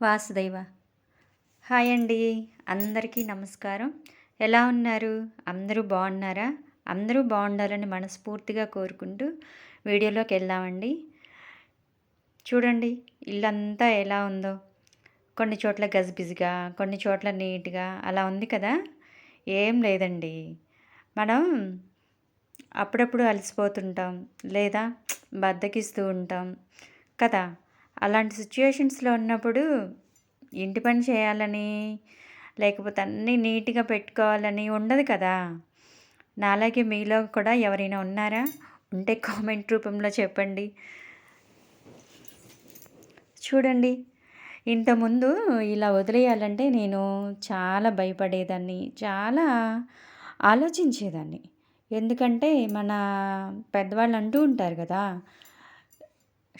వాసుదైవ. Hi అండి. అందరికీ నమస్కారం. ఎలా ఉన్నారు? అందరూ బాగున్నారా? అందరూ బాగుండాలని మనస్ఫూర్తిగా కోరుకుంటూ వీడియోలోకి వెళ్దామండి. చూడండి ఇల్లంతా ఎలా ఉందో. కొన్ని చోట్ల గజిబిజిగా కొన్ని చోట్ల నీట్గా అలా ఉంది కదా. ఏం లేదండి. మనం అప్పుడప్పుడు అలసిపోతుంటాం లేదా బద్దకిస్తూ ఉంటాం కదా. అలాంటి సిచ్యుయేషన్స్లో ఉన్నప్పుడు ఇంటి పని చేయాలని లేకపోతే అన్నీ నీట్గా పెట్టుకోవాలని ఉండదు కదా. నాలాగే మీలో కూడా ఎవరైనా ఉన్నారా? ఉంటే కామెంట్ రూపంలో చెప్పండి. చూడండి ఇంతకుముందు ఇలా వదిలేయాలంటే నేను చాలా భయపడేదాన్ని చాలా ఆలోచించేదాన్ని. ఎందుకంటే మన పెద్దవాళ్ళు అంటూ ఉంటారు కదా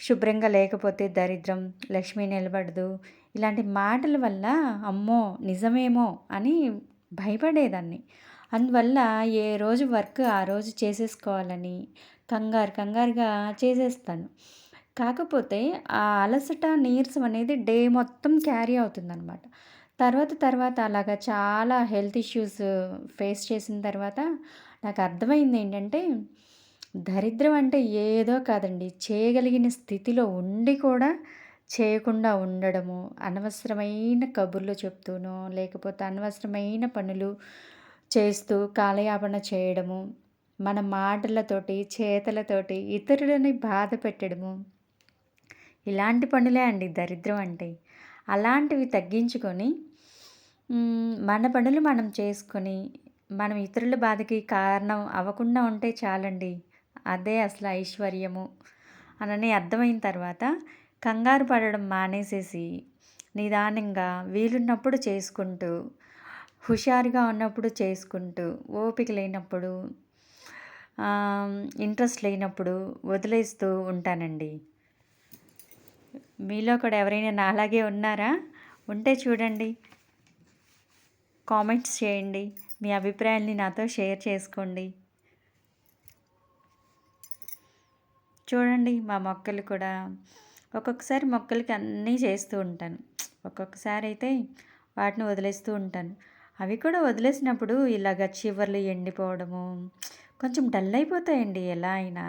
శుభ్రంగా లేకపోతే దరిద్రం లక్ష్మి నిలబడదు. ఇలాంటి మాటల వల్ల అమ్మో నిజమేమో అని భయపడేదాన్ని. అందువల్ల ఏ రోజు వర్క్ ఆ రోజు చేసేసుకోవాలని కంగారు కంగారుగా చేసేస్తాను. కాకపోతే ఆ అలసట నీరసం అనేది డే మొత్తం క్యారీ అవుతుందన్నమాట. తర్వాత తర్వాత అలాగా చాలా హెల్త్ ఇష్యూస్ ఫేస్ చేసిన తర్వాత నాకు అర్థమైంది ఏంటంటే దరిద్రం అంటే ఏదో కాదండి. చేయగలిగిన స్థితిలో ఉండి కూడా చేయకుండా ఉండడము అనవసరమైన కబుర్లు చెప్తూనో లేకపోతే అనవసరమైన పనులు చేస్తూ కాలయాపన చేయడము మన మాటలతోటి చేతలతోటి ఇతరులని బాధ పెట్టడము ఇలాంటి పనులే అండి దరిద్రం అంటే. అలాంటివి తగ్గించుకొని మన పనులు మనం చేసుకొని మనం ఇతరుల బాధకి కారణం అవ్వకుండా ఉంటే చాలండి. అదే అసలు ఐశ్వర్యము అనని అర్థమైన తర్వాత కంగారు పడడం మానేసేసి నిదానంగా వీలున్నప్పుడు చేసుకుంటూ హుషారుగా ఉన్నప్పుడు చేసుకుంటూ ఓపిక లేనప్పుడు ఇంట్రెస్ట్ లేనప్పుడు వదిలేస్తూ ఉంటానండి. మీలో కూడా ఎవరైనా నాలాగే ఉన్నారా? ఉంటే చూడండి. కామెంట్స్ చేయండి. మీ అభిప్రాయాల్ని నాతో షేర్ చేసుకోండి. చూడండి మా మొక్కలు కూడా. ఒక్కొక్కసారి మొక్కలకి అన్నీ చేస్తూ ఉంటాను. ఒక్కొక్కసారి అయితే వాటిని వదిలేస్తూ ఉంటాను. అవి కూడా వదిలేసినప్పుడు ఇలాగ చివర్లు ఎండిపోవడము కొంచెం డల్ అయిపోతాయండి ఎలా అయినా.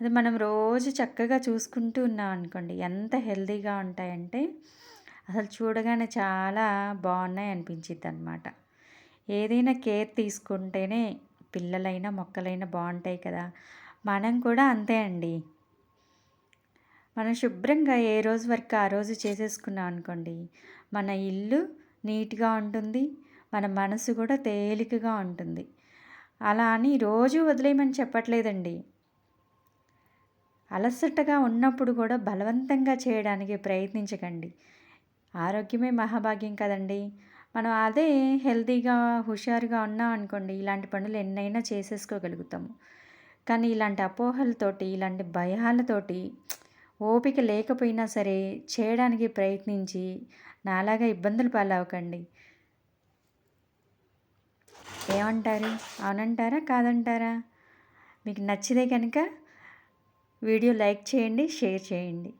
అది మనం రోజు చక్కగా చూసుకుంటూ ఉన్నాం అనుకోండి ఎంత హెల్తీగా ఉంటాయంటే అసలు చూడగానే చాలా బాగున్నాయి అనిపించిద్ది అనమాట ఏదైనా కేర్ తీసుకుంటేనే పిల్లలైనా మొక్కలైనా బాగుంటాయి కదా. మనం కూడా అంతే అండి. మనం శుభ్రంగా ఏ రోజు వరకు ఆ రోజు చేసేసుకున్నాం అనుకోండి మన ఇల్లు నీట్గా ఉంటుంది మన మనసు కూడా తేలికగా ఉంటుంది. అలా అని రోజు వదిలేయమని చెప్పట్లేదండి. అలసటగా ఉన్నప్పుడు కూడా బలవంతంగా చేయడానికి ప్రయత్నించకండి. ఆరోగ్యమే మహాభాగ్యం కదండి. మనం అదే హెల్తీగా హుషారుగా ఉన్నాం అనుకోండి ఇలాంటి పనులు ఎన్నైనా చేసేసుకోగలుగుతాము. కానీ ఇలాంటి అపోహలతోటి ఇలాంటి భయాలతోటి ఓపిక లేకపోయినా సరే చేయడానికి ప్రయత్నించి నాలాగా ఇబ్బందులు పాలవకండి ఏమంటారు? అవునంటారా? కాదంటారా? మీకు నచ్చితే కనుక వీడియో లైక్ చేయండి షేర్ చేయండి.